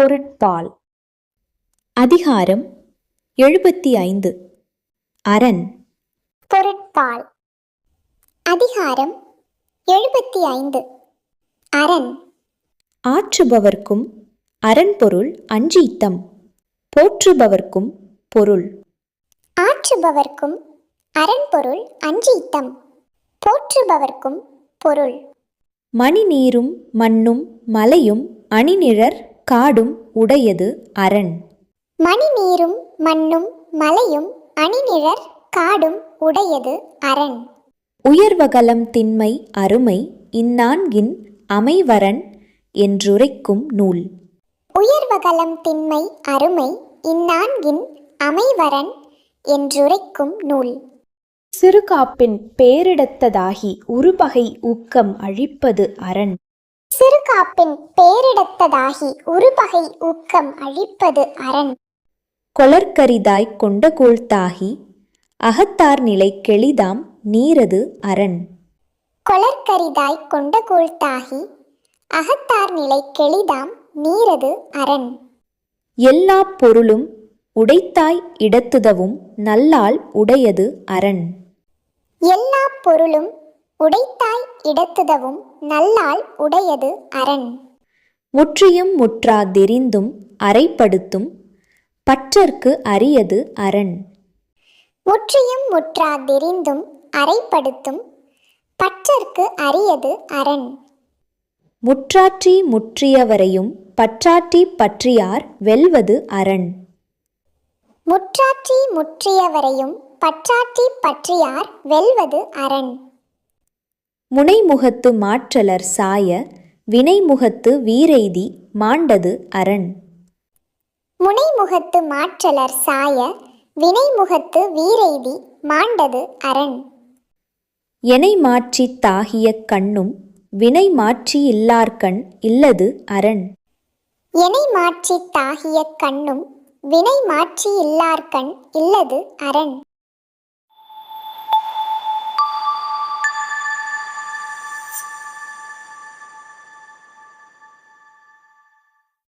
பொருட்பால். அதிகாரம் எழுபத்தி ஐந்து. அரண். பொருட்பால். அதிகாரம் எழுபத்தி ஐந்து. அரண். ஆற்றுபவர்க்கும் அரண்பொருள் அஞ்சீத்தம் போற்றுபவர்க்கும் பொருள். ஆற்றுபவர்க்கும் அரண்பொருள் அஞ்சீத்தம் போற்றுபவர்க்கும் பொருள். மணிநீரும் மண்ணும் மலையும் அணிநிழற் காடும் உடையது அரண். மணிநீரும் மண்ணும் மலையும் அணிநிழற் காடும் உடையது அரண். உயர்வகலம் திண்மை அருமை இந்நான்கின் அமைவரன் என்றுரைக்கும் நூல். உயர்வகலம் திண்மை அருமை இந்நான்கின் அமைவரன் என்றுரைக்கும் நூல். சிறுகாப்பின் பேரிடத்ததாகி உருபகை ஊக்கம் அழிப்பது அரண். சிறுகாப்பின் பேரிடத்ததாகி உருபகை ஊக்கம் அழிப்பது அரண். கொளற்கரிதாய்க் கொண்டகோள்தாகி அகத்தார் நிலை கெளிதாம் நீரது அரண். கொளற்கரிதாய் கொண்ட கூழ்த்தாகி அகத்தார் நிலை கெளிதாம் நீரது அரண். எல்லாப் பொருளும் உடைத்தாய் இடத்துதவும் நல்லால் உடையது அரண். எல்லா பொருளும் உடைத்தாய் இடத்துதவும் நல்லால் உடையது அரண். முற்றியும் முற்றாதெரிந்தும் அரைப்படுத்தும் பற்றற்கு அரியது அரண். முற்றியும் முற்றாதெரிந்தும் அரைப்படுத்தும் பற்றற்கு அரியது அரண். முற்றாற்றி முற்றியவரையும் பற்றாற்றி பற்றியார் வெல்வது அரண். முற்றாற்றி முற்றியவரையும் பற்றாற்றி பற்றியார் வெல்வது அரண். முனைமுகத்து மாற்றலர் சாய வினைமுகத்து வீரெய்தி மாண்டது அரண். முனைமுகத்து மாற்றலர் சாய வினைமுகத்து வீரெய்தி மாண்டது அரண். எனை மாற்றித் தாகிய கண்ணும் வினை மாற்றி இல்லார்கண் இல்லது அரண். எனை மாற்றி தாகிய கண்ணும் வினை மாற்றி இல்லார்கண் இல்லது அரண்.